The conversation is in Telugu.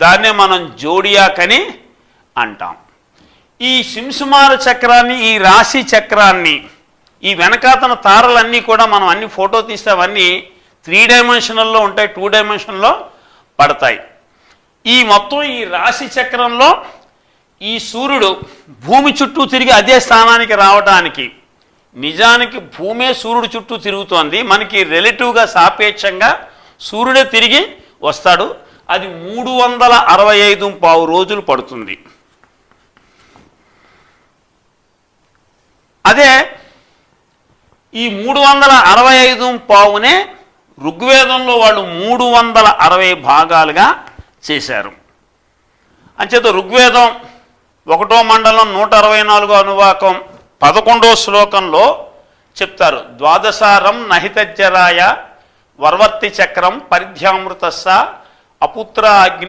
దాన్నే మనం జోడియాక్ అని అంటాం. ఈ శింసుమార చక్రాన్ని ఈ రాశి చక్రాన్ని ఈ వెనకాతన తారలన్నీ కూడా మనం అన్ని ఫోటో తీస్తే అవన్నీ త్రీ డైమెన్షనల్లో ఉంటాయి టూ డైమెన్షన్లో పడతాయి. ఈ మొత్తం ఈ రాశి చక్రంలో ఈ సూర్యుడు భూమి చుట్టూ తిరిగి అదే స్థానానికి రావడానికి నిజానికి భూమే సూర్యుడు చుట్టూ తిరుగుతోంది మనకి రిలేటివ్గా సాపేక్షంగా సూర్యుడే తిరిగి వస్తాడు. అది మూడు వందల అరవై ఐదు పావు రోజులు పడుతుంది. అదే ఈ మూడు వందల అరవై ఐదు పావునే ఋగ్వేదంలో వాళ్ళు మూడు వందల అరవై భాగాలుగా చేశారు. అంచేత ఋగ్వేదం ఒకటో మండలం నూట అరవై నాలుగో అనువాకం పదకొండో శ్లోకంలో చెప్తారు. ద్వాదశారం నహితజ్జరాయ వర్వర్తి చక్రం పరిధ్యామృతస్స అపుత్ర అగ్ని